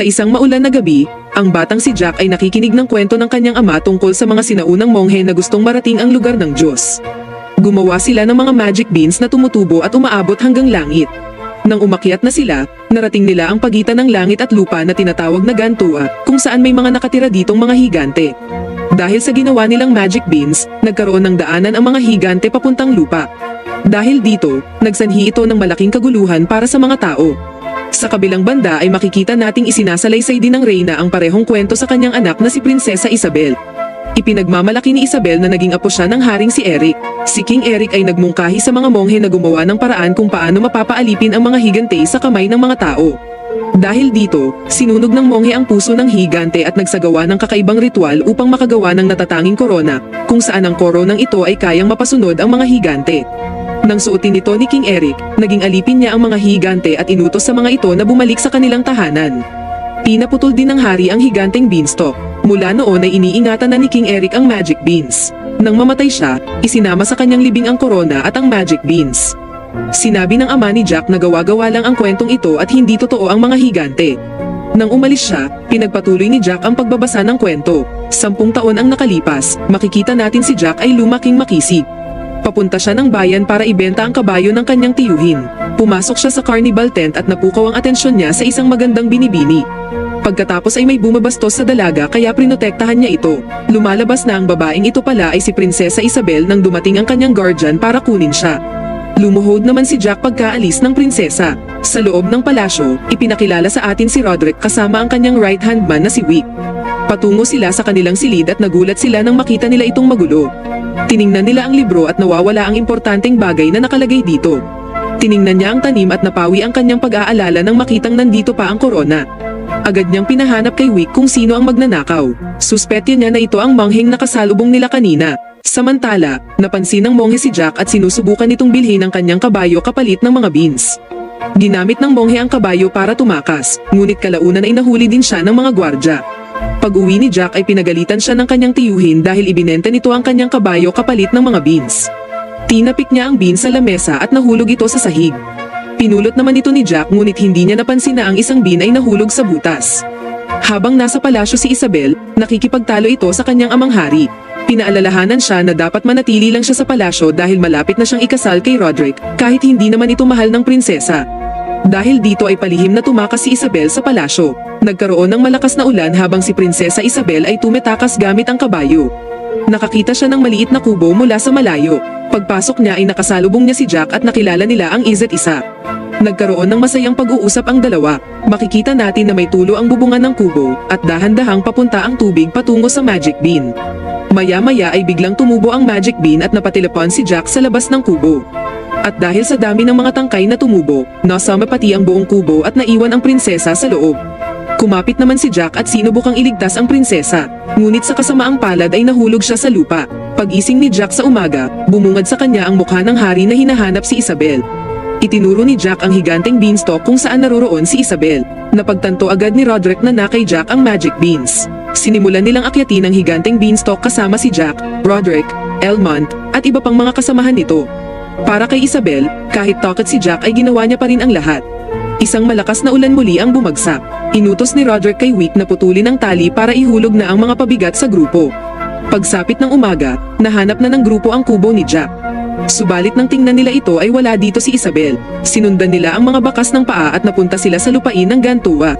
Sa isang maulan na gabi, ang batang si Jack ay nakikinig ng kwento ng kanyang ama tungkol sa mga sinaunang monghe na gustong marating ang lugar ng Diyos. Gumawa sila ng mga magic beans na tumutubo at umaabot hanggang langit. Nang umakyat na sila, narating nila ang pagitan ng langit at lupa na tinatawag na Gantua, kung saan may mga nakatira ditong mga higante. Dahil sa ginawa nilang magic beans, nagkaroon ng daanan ang mga higante papuntang lupa. Dahil dito, nagsanhi ito ng malaking kaguluhan para sa mga tao. Sa kabilang banda ay makikita nating isinasalaysay din ng Reyna ang parehong kwento sa kanyang anak na si Prinsesa Isabel. Ipinagmamalaki ni Isabel na naging apo siya ng haring si Eric. Si King Eric ay nagmungkahi sa mga monghe na gumawa ng paraan kung paano mapapaalipin ang mga higante sa kamay ng mga tao. Dahil dito, sinunog ng monghe ang puso ng higante at nagsagawa ng kakaibang ritual upang makagawa ng natatanging korona, kung saan ang koronang ito ay kayang mapasunod ang mga higante. Nang suotin ito ni King Eric, naging alipin niya ang mga higante at inutos sa mga ito na bumalik sa kanilang tahanan. Pinaputol din ng hari ang higanteng beanstalk. Mula noon ay iniingatan na ni King Eric ang magic beans. Nang mamatay siya, isinama sa kanyang libing ang korona at ang magic beans. Sinabi ng ama ni Jack na gawa-gawa lang ang kwentong ito at hindi totoo ang mga higante. Nang umalis siya, pinagpatuloy ni Jack ang pagbabasa ng kwento. Sampung taon ang nakalipas, makikita natin si Jack ay lumaking makisig. Papunta siya ng bayan para ibenta ang kabayo ng kanyang tiyuhin. Pumasok siya sa carnival tent at napukaw ang atensyon niya sa isang magandang binibini. Pagkatapos ay may bumabastos sa dalaga kaya prinotektahan niya ito. Lumalabas na ang babaeng ito pala ay si Prinsesa Isabel nang dumating ang kanyang guardian para kunin siya. Lumuhod naman si Jack pagkaalis ng prinsesa. Sa loob ng palasyo, ipinakilala sa atin si Roderick kasama ang kanyang right-hand man na si Wick. Patungo sila sa kanilang silid at nagulat sila nang makita nila itong magulo. Tiningnan nila ang libro at nawawala ang importanteng bagay na nakalagay dito. Tiningnan niya ang tanim at napawi ang kanyang pag-aalala nang makitang nandito pa ang korona. Agad niyang pinahanap kay Wick kung sino ang magnanakaw. Suspetya niya na ito ang mangheng nakasalubong nila kanina. Samantala, napansin ng monghe si Jack at sinusubukan nitong bilhin ang kanyang kabayo kapalit ng mga beans. Ginamit ng monghe ang kabayo para tumakas, ngunit kalaunan ay nahuli din siya ng mga gwardya. Pag uwi ni Jack ay pinagalitan siya ng kanyang tiyuhin dahil ibinenta nito ang kanyang kabayo kapalit ng mga beans. Tinapik niya ang beans sa lamesa at nahulog ito sa sahig. Pinulot naman ito ni Jack ngunit hindi niya napansin na ang isang bean ay nahulog sa butas. Habang nasa palasyo si Isabel, nakikipagtalo ito sa kanyang amang hari. Pinaalalahanan siya na dapat manatili lang siya sa palasyo dahil malapit na siyang ikasal kay Roderick kahit hindi naman ito mahal ng prinsesa. Dahil dito ay palihim na tumakas si Isabel sa palasyo. Nagkaroon ng malakas na ulan habang si Prinsesa Isabel ay tumetakas gamit ang kabayo. Nakakita siya ng maliit na kubo mula sa malayo. Pagpasok niya ay nakasalubong niya si Jack at nakilala nila ang isa't isa. Nagkaroon ng masayang pag-uusap ang dalawa. Makikita natin na may tulo ang bubungan ng kubo at dahan-dahang papunta ang tubig patungo sa magic bean. Maya-maya ay biglang tumubo ang magic bean at napatilapan si Jack sa labas ng kubo. At dahil sa dami ng mga tangkay na tumubo, nasama pati ang buong kubo at naiwan ang prinsesa sa loob. Kumapit naman si Jack at sinubukang iligtas ang prinsesa, ngunit sa kasamaang palad ay nahulog siya sa lupa. Pag-ising ni Jack sa umaga, bumungad sa kanya ang mukha ng hari na hinahanap si Isabel. Itinuro ni Jack ang higanteng beanstalk kung saan naroroon si Isabel. Napagtanto agad ni Roderick na nakay Jack ang magic beans. Sinimulan nilang akyatin ang higanteng beanstalk kasama si Jack, Roderick, Elmont, at iba pang mga kasamahan nito. Para kay Isabel, kahit takot si Jack ay ginawa niya pa rin ang lahat. Isang malakas na ulan muli ang bumagsak. Inutos ni Roderick kay Wick na putulin ang tali para ihulog na ang mga pabigat sa grupo. Pagsapit ng umaga, nahanap na ng grupo ang kubo ni Jack. Subalit nang tingnan nila ito ay wala dito si Isabel. Sinundan nila ang mga bakas ng paa at napunta sila sa lupain ng Gantua.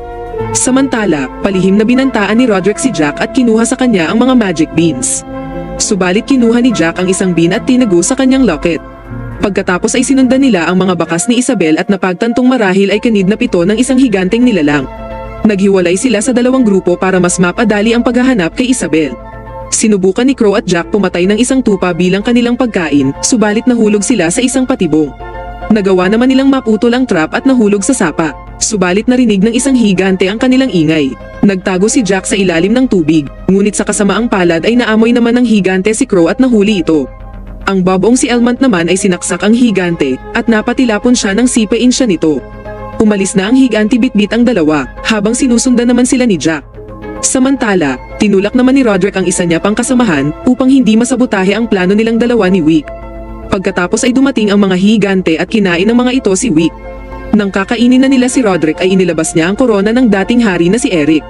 Samantala, palihim na binantaan ni Roderick si Jack at kinuha sa kanya ang mga magic beans. Subalit kinuha ni Jack ang isang bean at tinago sa kanyang locket. Pagkatapos ay sinundan nila ang mga bakas ni Isabel at napagtantong marahil ay kanidnap ito ng isang higanteng nilalang. Naghiwalay sila sa dalawang grupo para mas mapadali ang paghahanap kay Isabel. Sinubukan ni Crow at Jack pumatay ng isang tupa bilang kanilang pagkain, subalit nahulog sila sa isang patibong. Nagawa naman nilang maputol ang trap at nahulog sa sapa. Subalit narinig ng isang higante ang kanilang ingay. Nagtago si Jack sa ilalim ng tubig, ngunit sa kasamaang palad ay naamoy naman ng higante si Crow at nahuli ito. Ang babong si Elmont naman ay sinaksak ang higante at napatilapon siya ng sipain siya nito. Umalis na ang higante bitbit ang dalawa habang sinusundan naman sila ni Jack. Samantala, tinulak naman ni Roderick ang isa niya pang kasamahan upang hindi masabotahe ang plano nilang dalawa ni Wick. Pagkatapos ay dumating ang mga higante at kinain ng mga ito si Wick. Nang kakainin na nila si Roderick ay inilabas niya ang korona ng dating hari na si Eric.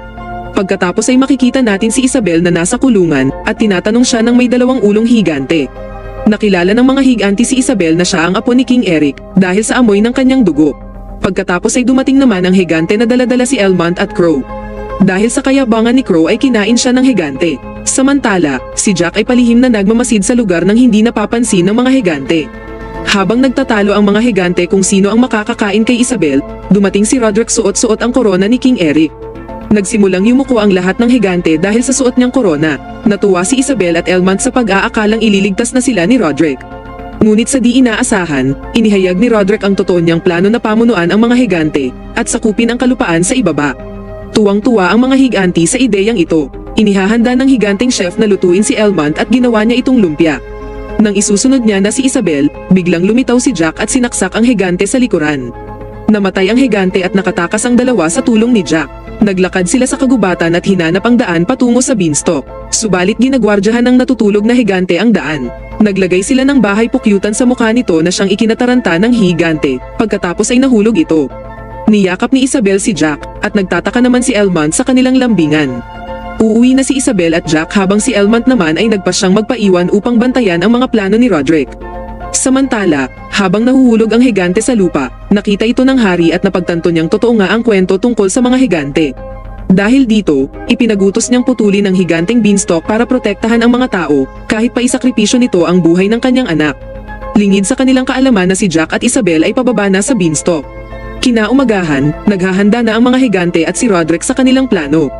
Pagkatapos ay makikita natin si Isabel na nasa kulungan at tinatanong siya ng may dalawang ulong higante. Nakilala ng mga higanti si Isabel na siya ang apo ni King Eric dahil sa amoy ng kanyang dugo. Pagkatapos ay dumating naman ang higante na daladala si Elmont at Crow. Dahil sa kayabangan ni Crow ay kinain siya ng higante. Samantala, si Jack ay palihim na nagmamasid sa lugar ng hindi napapansin ng mga higante. Habang nagtatalo ang mga higante kung sino ang makakakain kay Isabel, dumating si Roderick suot-suot ang korona ni King Eric. Nagsimulang yumuko ang lahat ng higante dahil sa suot niyang korona. Natuwa si Isabel at Elmont sa pag-aakalang ililigtas na sila ni Roderick. Ngunit sa di inaasahan, inihayag ni Roderick ang totoo niyang plano na pamunuan ang mga higante at sakupin ang kalupaan sa ibaba. Tuwang-tuwa ang mga higanti sa ideyang ito. Inihahanda ng higanteng chef na lutuin si Elmont at ginawa niya itong lumpia. Nang isusunod niya na si Isabel, biglang lumitaw si Jack at sinaksak ang higante sa likuran. Namatay ang higante at nakatakas ang dalawa sa tulong ni Jack. Naglakad sila sa kagubatan at hinanap ang daan patungo sa beanstalk. Subalit ginagwardyahan ng natutulog na higante ang daan. Naglagay sila ng bahay pukyutan sa mukha nito na siyang ikinataranta ng higante. Pagkatapos ay nahulog ito. Niyakap ni Isabel si Jack at nagtataka naman si Elmont sa kanilang lambingan. Uuwi na si Isabel at Jack habang si Elmont naman ay nagpasyang magpaiwan upang bantayan ang mga plano ni Roderick. Samantala, habang nahuhulog ang higante sa lupa, nakita ito ng hari at napagtanto niyang totoo nga ang kwento tungkol sa mga higante. Dahil dito, ipinagutos niyang putulin ang higanteng beanstalk para protektahan ang mga tao, kahit pa isakripisyo nito ang buhay ng kanyang anak. Lingid sa kanilang kaalaman na si Jack at Isabel ay pababa na sa beanstalk. Kinaumagahan, naghahanda na ang mga higante at si Roderick sa kanilang plano.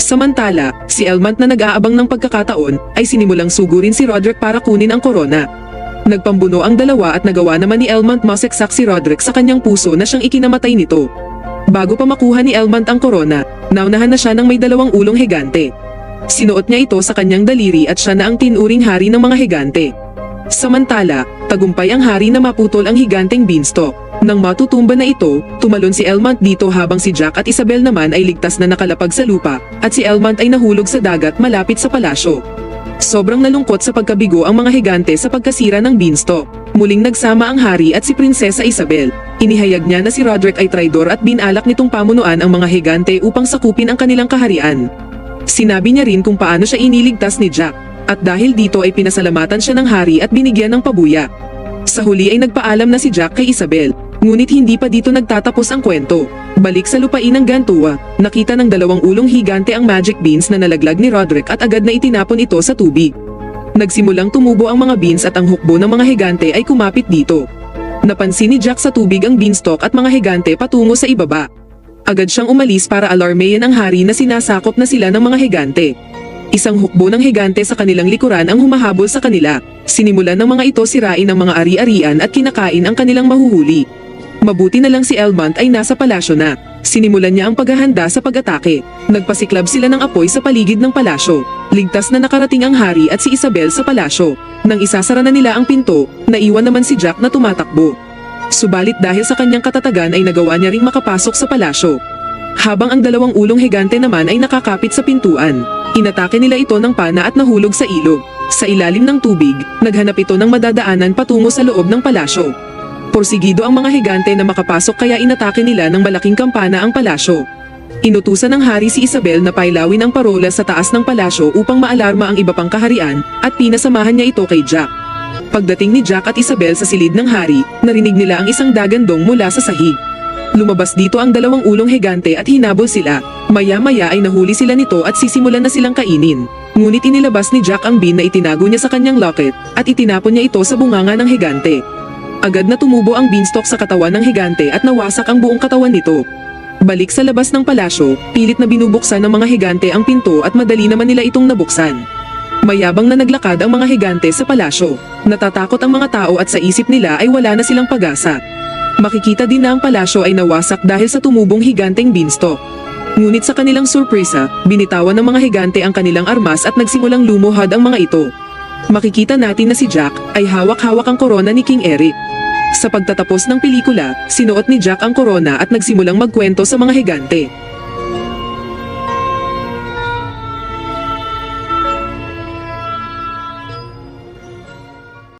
Samantala, si Elmont na nag-aabang ng pagkakataon ay sinimulang sugurin si Roderick para kunin ang korona. Nagpambuno ang dalawa at nagawa naman ni Elmont maseksak si Roderick sa kanyang puso na siyang ikinamatay nito. Bago pa makuha ni Elmont ang korona, naunahan na siya ng may dalawang ulong higante. Sinuot niya ito sa kanyang daliri at siya na ang tinuring hari ng mga higante. Samantala, tagumpay ang hari na maputol ang higanteng beanstalk. Nang matutumba na ito, tumalon si Elmont dito habang si Jack at Isabel naman ay ligtas na nakalapag sa lupa at si Elmont ay nahulog sa dagat malapit sa palasyo. Sobrang nalungkot sa pagkabigo ang mga higante sa pagkasira ng beanstalk. Muling nagsama ang hari at si Prinsesa Isabel. Inihayag niya na si Roderick ay traidor at binalak nitong pamunuan ang mga higante upang sakupin ang kanilang kaharian. Sinabi niya rin kung paano siya iniligtas ni Jack. At dahil dito ay pinasalamatan siya ng hari at binigyan ng pabuya. Sa huli ay nagpaalam na si Jack kay Isabel. Ngunit hindi pa dito nagtatapos ang kwento. Balik sa lupain ng Gantua, nakita ng dalawang ulong higante ang magic beans na nalaglag ni Roderick at agad na itinapon ito sa tubig. Nagsimulang tumubo ang mga beans at ang hukbo ng mga higante ay kumapit dito. Napansin ni Jack sa tubig ang beanstalk at mga higante patungo sa ibaba. Agad siyang umalis para alarmeyan ang hari na sinasakop na sila ng mga higante. Isang hukbo ng higante sa kanilang likuran ang humahabol sa kanila. Sinimulan ng mga ito sirain ang mga ari-arian at kinakain ang kanilang mahuhuli. Mabuti na lang si Elmont ay nasa palasyo na. Sinimulan niya ang paghahanda sa pag-atake. Nagpasiklab sila ng apoy sa paligid ng palasyo. Ligtas na nakarating ang hari at si Isabel sa palasyo. Nang isasara na nila ang pinto, naiwan naman si Jack na tumatakbo. Subalit dahil sa kanyang katatagan ay nagawa niya ring makapasok sa palasyo. Habang ang dalawang ulong higante naman ay nakakapit sa pintuan. Inatake nila ito ng pana at nahulog sa ilog. Sa ilalim ng tubig, naghanap ito ng madadaanan patungo sa loob ng palasyo. Porsigido ang mga higante na makapasok kaya inatake nila ng malaking kampana ang palasyo. Inutusan ng hari si Isabel na pailawin ang parola sa taas ng palasyo upang maalarma ang iba pang kaharian at pinasamahan niya ito kay Jack. Pagdating ni Jack at Isabel sa silid ng hari, narinig nila ang isang dagandong mula sa sahig. Lumabas dito ang dalawang ulong higante at hinabol sila. Maya-maya ay nahuli sila nito at sisimulan na silang kainin. Ngunit inilabas ni Jack ang bean na itinago niya sa kanyang locket at itinapon niya ito sa bunganga ng higante. Agad na tumubo ang beanstalk sa katawan ng higante at nawasak ang buong katawan nito. Balik sa labas ng palasyo, pilit na binubuksan ng mga higante ang pinto at madali naman nila itong nabuksan. Mayabang na naglakad ang mga higante sa palasyo. Natatakot ang mga tao at sa isip nila ay wala na silang pag-asa. Makikita din na ang palasyo ay nawasak dahil sa tumubong higanteng beanstalk. Ngunit sa kanilang surpresa, binitawan ng mga higante ang kanilang armas at nagsimulang lumuhad ang mga ito. Makikita natin na si Jack ay hawak-hawak ang korona ni King Eric. Sa pagtatapos ng pelikula, sinuot ni Jack ang korona at nagsimulang magkwento sa mga higante.